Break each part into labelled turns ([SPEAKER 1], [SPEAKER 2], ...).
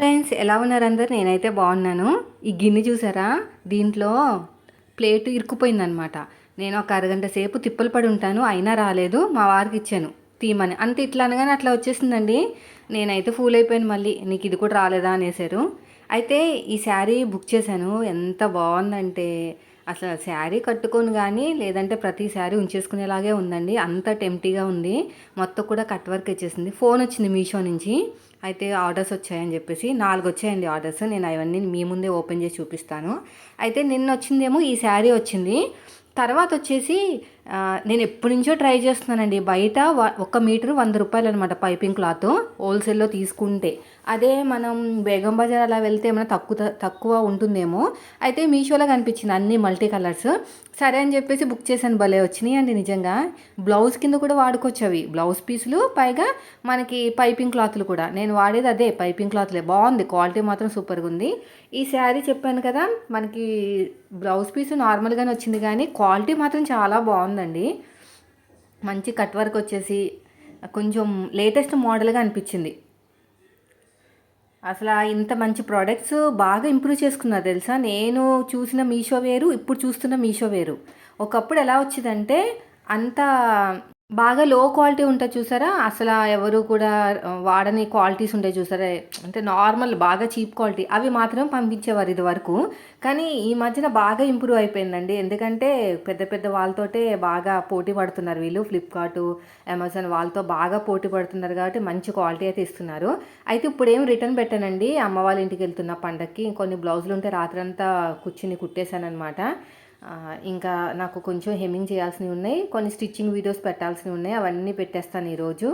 [SPEAKER 1] Friends ఎలా ఉన్నారు అందరు? నేనైతే బాగున్నాను. ఈ గిన్నె చూసారా? దీంట్లో ప్లేట్ ఇరుక్కుపోయిందనమాట నేను ఒక అరగంట సేపు తిప్పలు పడి ఉంటాను అయినా రాలేదు మా వారికి ఇచ్చాను. తీమని అంత ఇట్లా అనగానే అట్లా వచ్చేసిందండి. నేనైతే ఫూల్ అయిపోయాను మళ్ళీ. నీకు ఇది కూడా రాలేదా అనేసారు. అయితే ఈ శారీ బుక్ చేశాను. ఎంత బాగుందంటే అసలు శారీ కట్టుకొని కానీ లేదంటే ప్రతి శారీ ఉంచేసుకునేలాగే ఉందండి. అంత టెంప్టీగా ఉంది. మొత్తం కూడా కట్ వర్క్ వచ్చేసింది. ఫోన్ వచ్చింది మీషో నుంచి. అయితే ఆర్డర్స్ వచ్చాయని చెప్పేసి నాలుగు వచ్చాయండి ఆర్డర్స్. నేను అవన్నీ మీ ముందే ఓపెన్ చేసి చూపిస్తాను. అయితే నిన్న వచ్చిందేమో ఈ శారీ వచ్చింది. తర్వాత వచ్చేసి నేను ఎప్పటి నుంచో ట్రై చేస్తున్నానండి. బయట ఒక మీటర్ వంద రూపాయలు అనమాట పైపింగ్ క్లాత్ హోల్సేల్లో తీసుకుంటే. అదే మనం బేగం బజార్ అలా వెళ్తే ఏమైనా తక్కువ తక్కువ ఉంటుందేమో. అయితే మీషోలో కనిపించింది అన్ని మల్టీ కలర్స్. సరే అని చెప్పేసి బుక్ చేశాను. భలే వచ్చినాయి అండి నిజంగా. బ్లౌజ్ కింద కూడా వాడుకోవచ్చు అవి. బ్లౌజ్ పీసులు పైగా మనకి పైపింగ్ క్లాత్లు కూడా. నేను వాడేది అదే పైపింగ్ క్లాత్లే. బాగుంది. క్వాలిటీ మాత్రం సూపర్గా ఉంది. ఈ శారీ చెప్పాను కదా మనకి బ్లౌజ్ పీస్ నార్మల్గానే వచ్చింది కానీ క్వాలిటీ మాత్రం చాలా బాగుంది. బాగుందండి. మంచి కట్ వర్క్ వచ్చేసి కొంచెం లేటెస్ట్ మోడల్గా అనిపించింది. అసలు ఆ ఇంత మంచి ప్రోడక్ట్స్ బాగా ఇంప్రూవ్ చేసుకున్నారు తెలుసా? నేను చూసిన మీషో వేరు ఇప్పుడు చూస్తున్న మీషో వేరు. ఒకప్పుడు ఎలా వచ్చిందంటే అంత బాగా లో క్వాలిటీ ఉంటుంది చూసారా? అసలు ఎవరు కూడా వాడని క్వాలిటీస్ ఉంటాయి చూసారా? అంటే నార్మల్ బాగా చీప్ క్వాలిటీ అవి మాత్రం పంపించేవారు ఇది వరకు. కానీ ఈ మధ్యన బాగా ఇంప్రూవ్ అయిపోయిందండి. ఎందుకంటే పెద్ద పెద్ద వాళ్ళతోటే బాగా పోటీ పడుతున్నారు వీళ్ళు. ఫ్లిప్కార్ట్ అమెజాన్ వాళ్ళతో బాగా పోటీ పడుతున్నారు కాబట్టి మంచి క్వాలిటీ అయితే ఇస్తున్నారు. అయితే ఇప్పుడు ఏం రిటర్న్ పెట్టానండి? అమ్మ వాళ్ళ ఇంటికి వెళ్తున్న పండక్కి కొన్ని బ్లౌజులు ఉంటే రాత్రంతా కూర్చుని కుట్టేశాను అనమాట ఇంకా నాకు కొంచెం హెమ్మింగ్ చేయాల్సినవి ఉన్నాయి. కొన్ని స్టిచ్చింగ్ వీడియోస్ పెట్టాల్సినవి ఉన్నాయి. అవన్నీ పెట్టేస్తాను ఈరోజు.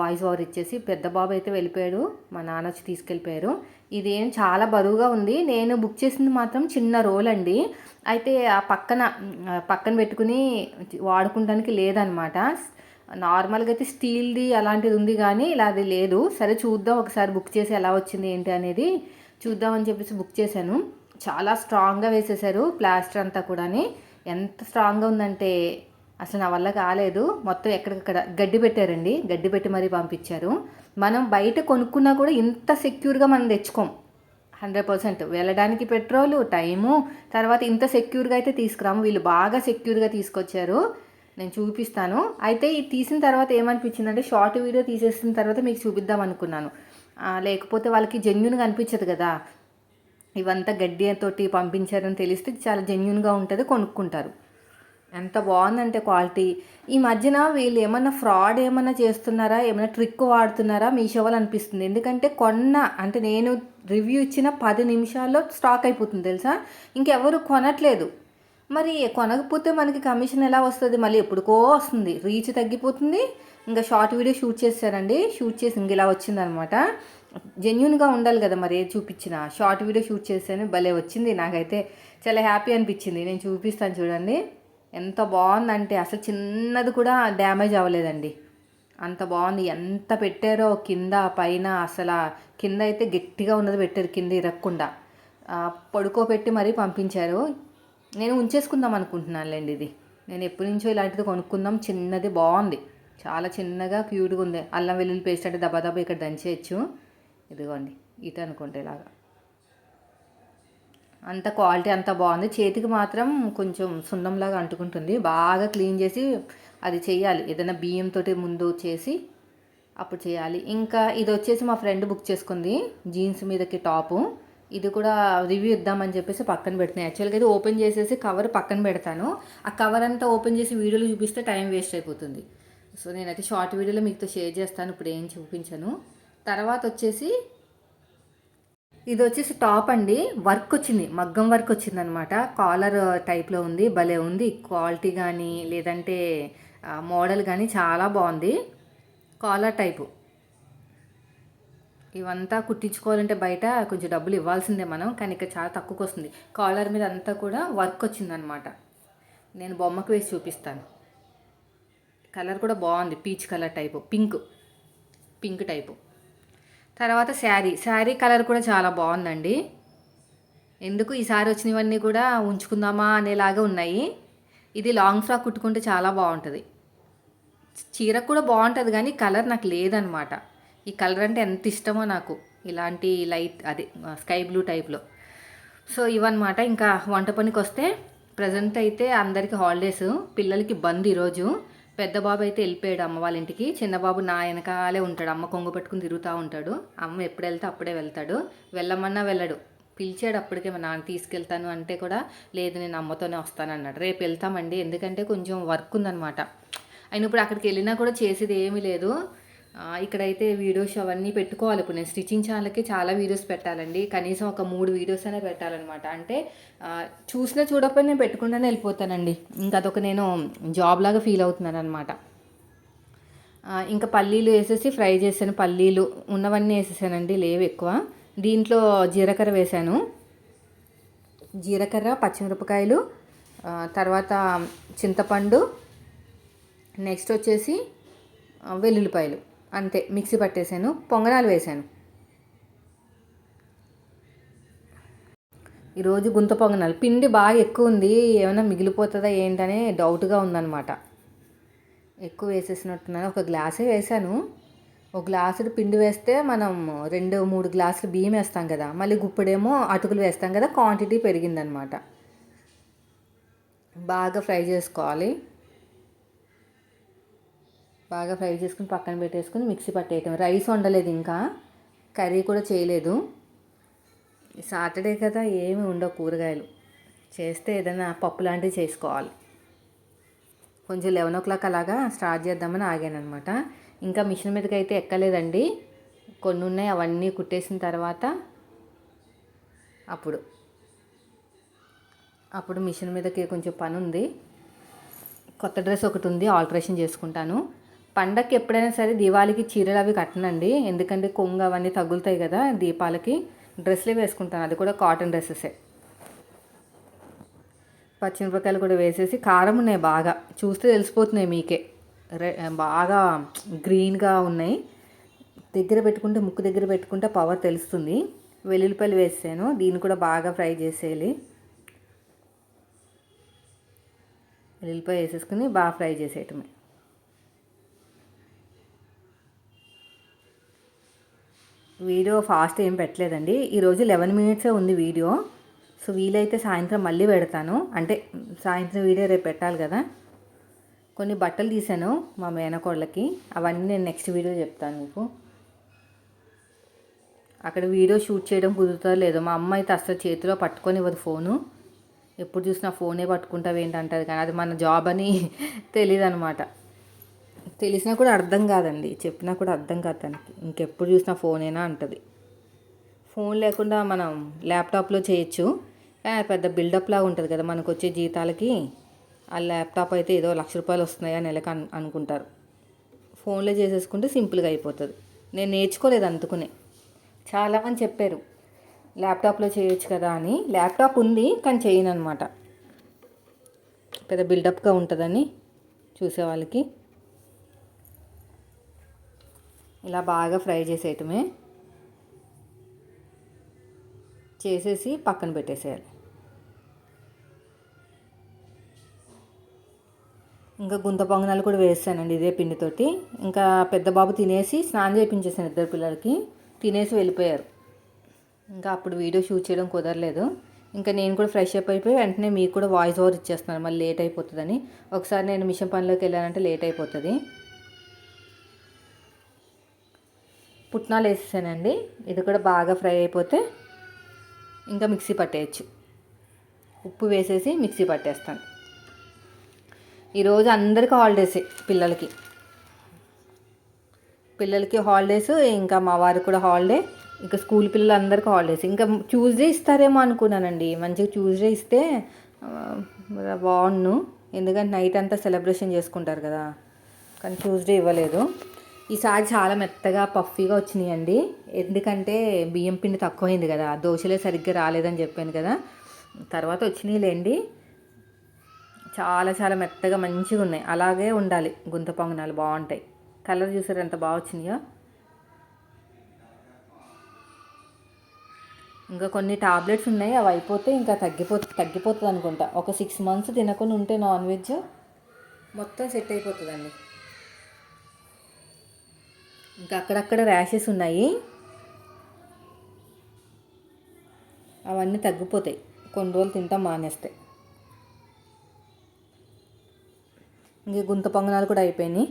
[SPEAKER 1] వాయిస్ ఓవర్ ఇచ్చేసి పెద్ద బాబు అయితే వెళ్ళిపోయాడు. మా నాన్న వచ్చి తీసుకెళ్ళిపోయారు. ఇదేం చాలా బరువుగా ఉంది. నేను బుక్ చేసింది మాత్రం చిన్న రోల్ అండి. అయితే ఆ పక్కన పక్కన పెట్టుకుని వాడుకుంటానికి లేదనమాట. నార్మల్గా అయితే స్టీల్ది అలాంటిది ఉంది కానీ ఇలా అది లేదు. సరే చూద్దాం. ఒకసారి బుక్ చేసి ఎలా వచ్చింది ఏంటి అనేది చూద్దామని చెప్పేసి బుక్ చేశాను. చాలా స్ట్రాంగ్గా వేసేసారు ప్లాస్టర్ అంతా కూడాని. ఎంత స్ట్రాంగ్గా ఉందంటే అసలు నా వల్ల కాలేదు. మొత్తం ఎక్కడికక్కడ గడ్డి పెట్టారండి. గడ్డి పెట్టి మరీ పంపించారు. మనం బయట కొనుక్కున్నా కూడా ఇంత సెక్యూర్గా మనం తెచ్చుకోం. Hundred percent. వెళ్ళడానికి పెట్రోలు టైము తర్వాత ఇంత సెక్యూర్గా అయితే తీసుకురాము. వీళ్ళు బాగా సెక్యూర్గా తీసుకొచ్చారు. నేను చూపిస్తాను. అయితే ఇది తీసిన తర్వాత ఏమనిపించిందంటే షార్ట్ వీడియో తీసేసిన తర్వాత మీకు చూపిద్దాం అనుకున్నాను లేకపోతే వాళ్ళకి జెన్యున్గా అనిపించదు కదా. ఇవంతా గడ్డితోటి పంపించారని తెలిస్తే చాలా జెన్యున్గా ఉంటుంది కొనుక్కుంటారు. ఎంత బాగుందంటే క్వాలిటీ ఈ మధ్యన వీళ్ళు ఏమన్నా ఫ్రాడ్ ఏమన్నా చేస్తున్నారా? ఏమైనా ట్రిక్ వాడుతున్నారా? మీషో వాళ్ళు అనిపిస్తుంది. ఎందుకంటే కొన్న అంటే నేను రివ్యూ ఇచ్చిన పది నిమిషాల్లో స్టాక్ అయిపోతుంది తెలుసా? ఇంకెవరు కొనట్లేదు. మరి కొనకపోతే మనకి కమిషన్ ఎలా వస్తుంది? మళ్ళీ ఎప్పుడుకో వస్తుంది. రీచ్ తగ్గిపోతుంది. ఇంకా షార్ట్ వీడియో షూట్ చేశారండి షూట్ చేసి ఇంక ఇలా వచ్చిందనమాట. జెన్యున్గా ఉండాలి కదా మరి ఏది చూపించిన. షార్ట్ వీడియో షూట్ చేశాను భలే వచ్చింది. నాకైతే చాలా హ్యాపీ అనిపించింది. నేను చూపిస్తాను చూడండి. ఎంత బాగుందంటే అసలు చిన్నది కూడా డ్యామేజ్ అవ్వలేదండి. అంత బాగుంది. ఎంత పెట్టారో కింద పైన అసలు కింద అయితే గట్టిగా ఉన్నది పెట్టారు కింద ఇరక్కుండా. పడుకోబెట్టి మరీ పంపించారు. నేను ఉంచేసుకుందాం అనుకుంటున్నానులేండి ఇది. నేను ఎప్పటి నుంచో ఇలాంటిది కొనుక్కుందాం. చిన్నది బాగుంది. చాలా చిన్నగా క్యూట్గా ఉంది. అల్లం వెల్లుల్లి పేస్ట్ అంటే దబా దబా ఇక్కడ దంచేయచ్చు. ఇదిగోండి ఇటు అనుకుంటే ఇలాగా. అంత క్వాలిటీ అంత బాగుంది. చేతికి మాత్రం కొంచెం సున్నంలాగా అంటుకుంటుంది. బాగా క్లీన్ చేసి అది చేయాలి. ఏదైనా బియ్యంతో ముందు చేసి అప్పుడు చేయాలి. ఇంకా ఇది వచ్చేసి మా ఫ్రెండ్ బుక్ చేసుకుంది జీన్స్ మీదకి టాపు. ఇది కూడా రివ్యూ ఇద్దామని చెప్పేసి పక్కన పెడుతున్నాయి యాక్చువల్గా ఇది ఓపెన్ చేసేసి కవర్ పక్కన పెడతాను. ఆ కవర్ అంతా ఓపెన్ చేసి వీడియోలు చూపిస్తే టైం వేస్ట్ అయిపోతుంది. సో నేనైతే షార్ట్ వీడియోలో మీతో షేర్ చేస్తాను. ఇప్పుడు ఏం చూపించను. తర్వాత వచ్చేసి ఇది వచ్చేసి టాప్ అండి. వర్క్ వచ్చింది మగ్గం వర్క్ వచ్చింది అనమాట కాలర్ టైప్లో ఉంది. భలే ఉంది. క్వాలిటీ కానీ లేదంటే మోడల్ కానీ చాలా బాగుంది కాలర్ టైపు. ఇవంతా కుట్టించుకోవాలంటే బయట కొంచెం డబ్బులు ఇవ్వాల్సిందే మనం. కానీ ఇక్కడ చాలా తక్కువకి వస్తుంది కాలర్ మీద అంతా కూడా వర్క్ వచ్చిందనమాట నేను బొమ్మకు వేసి చూపిస్తాను. కలర్ కూడా బాగుంది peach colour type. Pink. Pink type. తర్వాత శారీ. శారీ కలర్ కూడా చాలా బాగుందండి. ఎందుకు ఈసారి వచ్చినవన్నీ కూడా ఉంచుకుందామా అనేలాగా ఉన్నాయి. ఇది లాంగ్ ఫ్రాక్ కుట్టుకుంటే చాలా బాగుంటుంది. చీర కూడా బాగుంటుంది కానీ కలర్ నాకు లేదనమాట. ఈ కలర్ అంటే ఎంత ఇష్టమో నాకు. ఇలాంటి లైట్ అదే స్కై బ్లూ టైప్లో సో ఇవన్నమాట. ఇంకా వంట పనికి వస్తే ప్రజెంట్ అయితే అందరికీ హాలిడేస్. పిల్లలకి బంద్ ఈరోజు. పెద్ద బాబు అయితే వెళ్ళిపోయాడు అమ్మ వాళ్ళ ఇంటికి. చిన్న బాబు నా వెనకాలే ఉంటాడు. అమ్మ కొంగు పట్టుకుని తిరుగుతూ ఉంటాడు. అమ్మ ఎప్పుడు వెళ్తే అప్పుడే వెళ్తాడు. వెళ్ళమన్నా వెళ్ళడు. పిలిచాడు అప్పటికే మా నాన్న తీసుకెళ్తాను అంటే కూడా లేదు నేను అమ్మతోనే వస్తాను అన్నాడు రేపు వెళ్తామండి. ఎందుకంటే కొంచెం వర్క్ ఉందన్నమాట. ఆయన ఇప్పుడు అక్కడికి వెళ్ళినా కూడా చేసేది ఏమీ లేదు. ఇక్కడైతే వీడియోస్ అవన్నీ పెట్టుకోవాలి. ఇప్పుడు నేను స్టిచ్చింగ్ ఛానల్కి చాలా వీడియోస్ పెట్టాలండి. కనీసం ఒక మూడు వీడియోస్ అయినా పెట్టాలన్నమాట. అంటే చూసినా చూడకపోయినా నేను పెట్టుకుంటూనే వెళ్ళిపోతానండి. ఇంకా అదొక నేను జాబ్ లాగా ఫీల్ అవుతున్నాను అనమాట ఇంకా పల్లీలు వేసేసి ఫ్రై చేశాను. పల్లీలు ఉన్నవన్నీ వేసేసానండి. లేవు ఎక్కువ. దీంట్లో జీలకర్ర వేశాను. జీలకర్ర పచ్చిమిరపకాయలు తర్వాత చింతపండు నెక్స్ట్ వచ్చేసి వెల్లుల్లిపాయలు. అంతే మిక్సీ పట్టేశాను పొంగనాలు వేశాను ఈరోజు గుంత పొంగనాలు. పిండి బాగా ఎక్కువ ఉంది ఏమైనా మిగిలిపోతుందా ఏంటనే డౌట్గా ఉందన్నమాట. ఎక్కువ వేసేసినట్టున్నాను ఒక గ్లాసే వేసాను. ఒక గ్లాసుడు పిండి వేస్తే మనం రెండు మూడు గ్లాసులు బియ్యం వేస్తాం కదా మళ్ళీ గుప్పుడేమో అటుకులు వేస్తాం కదా క్వాంటిటీ పెరిగిందనమాట బాగా ఫ్రై చేసుకోవాలి. బాగా ఫ్రై చేసుకుని పక్కన పెట్టేసుకుని మిక్సీ పట్టేయటం. రైస్ వండలేదు ఇంకా. కర్రీ కూడా చేయలేదు. సాటర్డే కదా ఏమి ఉండవు కూరగాయలు. చేస్తే ఏదైనా పప్పు లాంటివి చేసుకోవాలి. కొంచెం లెవెన్ ఓ క్లాక్ అలాగా స్టార్ట్ చేద్దామని ఆగాను అనమాట ఇంకా మిషన్ మీదకి అయితే ఎక్కలేదండి. కొన్ని ఉన్నాయి అవన్నీ కుట్టేసిన తర్వాత అప్పుడు. అప్పుడు మిషన్ మీదకి కొంచెం పని ఉంది కొత్త డ్రెస్ ఒకటి ఉంది ఆల్టరేషన్ చేసుకుంటాను. పండగకి ఎప్పుడైనా సరే దీపావళికి చీరలు అవి కట్టనండి. ఎందుకంటే కొంగు అవన్నీ తగులుతాయి కదా దీపాలకి డ్రెస్లే వేసుకుంటాను. అది కూడా కాటన్ డ్రెస్సెసే. పచ్చిమిరపకాయలు కూడా వేసేసి కారం ఉన్నాయి బాగా. చూస్తే తెలిసిపోతున్నాయి మీకే. రె బాగా గ్రీన్గా ఉన్నాయి. దగ్గర పెట్టుకుంటే ముక్కు దగ్గర పెట్టుకుంటే పవర్ తెలుస్తుంది. వెల్లుల్లిపాయలు వేసాను. దీన్ని కూడా బాగా ఫ్రై చేసేయాలి. వెల్లుల్లిపాయ వేసేసుకుని బాగా ఫ్రై చేసేయటమే. వీడియో ఫాస్ట్ ఏం పెట్టలేదండి. ఈరోజు లెవెన్ మినిట్సే ఉంది వీడియో. సో వీలైతే సాయంత్రం మళ్ళీ పెడతాను. అంటే సాయంత్రం వీడియో రేపు పెట్టాలి కదా. కొన్ని బట్టలు తీసాను మా మేనకోళ్ళకి అవన్నీ నేను నెక్స్ట్ వీడియో చెప్తాను మీకు. అక్కడ వీడియో షూట్ చేయడం కుదురుతుందో లేదో మా అమ్మ అయితే అసలు చేతిలో పట్టుకొని ఇవ్వదు ఫోను. ఎప్పుడు చూసినా ఫోనే పట్టుకుంటావు ఏంటంటారు కానీ అది మన జాబ్ అని తెలియదు అనమాట తెలిసినా కూడా అర్థం కాదండి. చెప్పినా కూడా అర్థం కాదు తనకి. ఇంకెప్పుడు చూసినా ఫోనేనా అంటుంది. ఫోన్ లేకుండా మనం ల్యాప్టాప్లో చేయొచ్చు. కానీ అది పెద్ద బిల్డప్ లాగా ఉంటుంది కదా మనకు వచ్చే జీతాలకి. ఆ ల్యాప్టాప్ అయితే ఏదో లక్ష రూపాయలు వస్తున్నాయా నెలకు అను అనుకుంటారు. ఫోన్లో చేసేసుకుంటే సింపుల్గా అయిపోతుంది. నేను నేర్చుకోలేదు అందుకునే. చాలామంది చెప్పారు ల్యాప్టాప్లో చేయొచ్చు కదా అని. ల్యాప్టాప్ ఉంది కానీ చేయను అనమాట పెద్ద బిల్డప్గా ఉంటుందని చూసేవాళ్ళకి. ఇలా బాగా ఫ్రై చేసేయటమే. చేసేసి పక్కన పెట్టేసేయాలి. ఇంకా గుంత పొంగనాలు కూడా వేస్తానండి ఇదే పిండితోటి. ఇంకా పెద్ద బాబు తినేసి స్నానం చేయించేసాను ఇద్దరు పిల్లలకి. తినేసి వెళ్ళిపోయారు. ఇంకా అప్పుడు వీడియో షూట్ చేయడం కుదరలేదు. ఇంకా నేను కూడా ఫ్రెష్ అప్ అయిపోయి వెంటనే మీకు కూడా వాయిస్ ఓవర్ ఇచ్చేస్తున్నాను. మళ్ళీ లేట్ అయిపోతుందని. ఒకసారి నేను మిషన్ పనిలోకి వెళ్ళానంటే లేట్ అయిపోతుంది. పుట్నాలు వేసేసానండి. ఇది కూడా బాగా ఫ్రై అయిపోతే ఇంకా మిక్సీ పట్టేయచ్చు. ఉప్పు వేసేసి మిక్సీ పట్టేస్తాను. ఈరోజు అందరికీ హాలిడేసే పిల్లలకి. పిల్లలకి హాలిడేస్ ఇంకా మా వారికి కూడా హాలిడే ఇంకా స్కూల్ పిల్లలందరికీ హాలిడేస్. ఇంకా ట్యూస్డే ఇస్తారేమో అనుకున్నానండి. మంచిగా ట్యూస్డే ఇస్తే బాగుండు. ఎందుకంటే నైట్ అంతా సెలబ్రేషన్ చేసుకుంటారు కదా. కానీ ట్యూస్డే ఇవ్వలేదు. ఈసారి చాలా మెత్తగా పఫీగా వచ్చినాయండి. ఎందుకంటే బియ్యం పిండి తక్కువైంది కదా దోశలే సరిగ్గా రాలేదని చెప్పాను కదా. తర్వాత వచ్చినాయిలేండి. చాలా చాలా మెత్తగా మంచిగా ఉన్నాయి. అలాగే ఉండాలి. గుంత పొంగనాలు బాగుంటాయి. కలర్ చూసారు ఎంత బాగా వచ్చినాయో? ఇంకా కొన్ని టాబ్లెట్స్ ఉన్నాయి. అవి అయిపోతే ఇంకా తగ్గిపో తగ్గిపోతుంది అనుకుంటా. ఒక సిక్స్ మంత్స్ తినకుండా ఉంటే నాన్ వెజ్ మొత్తం సెట్ అయిపోతుందండి. ఇంకా అక్కడక్కడ ర్యాషెస్ ఉన్నాయి. అవన్నీ తగ్గిపోతాయి. కొన్ని రోజులు తింటాం మానేస్తే. ఇంక గుంత పొంగనాలు కూడా అయిపోయినాయి.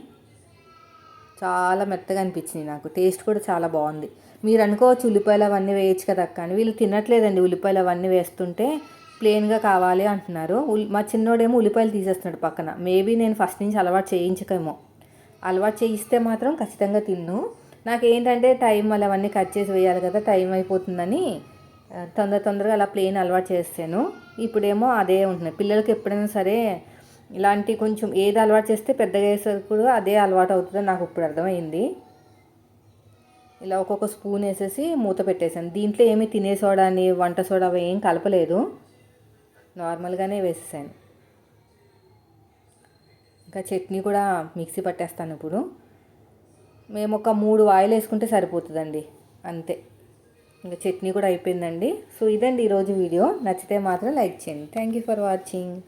[SPEAKER 1] చాలా మెత్తగా అనిపించింది నాకు. టేస్ట్ కూడా చాలా బాగుంది. మీరు అనుకోవచ్చు ఉల్లిపాయలు అవన్నీ వేయచ్చు కదా కానీ వీళ్ళు తినట్లేదండి ఉల్లిపాయలు అవన్నీ వేస్తుంటే ప్లెయిన్గా కావాలి అంటున్నారు. మా చిన్నోడేమో ఉల్లిపాయలు తీసేస్తున్నాడు పక్కన. మేబీ నేను ఫస్ట్ నుంచి అలవాటు చేయించకేమో. అలవాటు చేయిస్తే మాత్రం ఖచ్చితంగా తిన్ను. నాకు ఏంటంటే టైం అలా అవన్నీ కట్ చేసి వేయాలి కదా టైం అయిపోతుందని తొందర తొందరగా అలా ప్లెయిన్ అలవాటు చేస్తాను ఇప్పుడేమో అదే ఉంటున్నాయి. పిల్లలకి ఎప్పుడైనా సరే ఇలాంటి కొంచెం ఏది అలవాటు చేస్తే పెద్దగా వేసేసరికి కూడా అదే అలవాటు అవుతుందని నాకు ఇప్పుడు అర్థమైంది. ఇలా ఒక్కొక్క స్పూన్ వేసేసి మూత పెట్టేసాను. దీంట్లో ఏమీ తినే సోడా అని వంట సోడా అవి ఏం కలపలేదు. నార్మల్గానే వేసేసాను. ఇంకా చట్నీ కూడా మిక్సీ పట్టేస్తాను ఇప్పుడు. మేము ఒక మూడు ఆయిల్ వేసుకుంటే సరిపోతుందండి. అంతే. ఇంకా చట్నీ కూడా అయిపోయిందండి. సో ఇదండి ఈరోజు వీడియో. నచ్చితే మాత్రం లైక్ చేయండి. Thank you for watching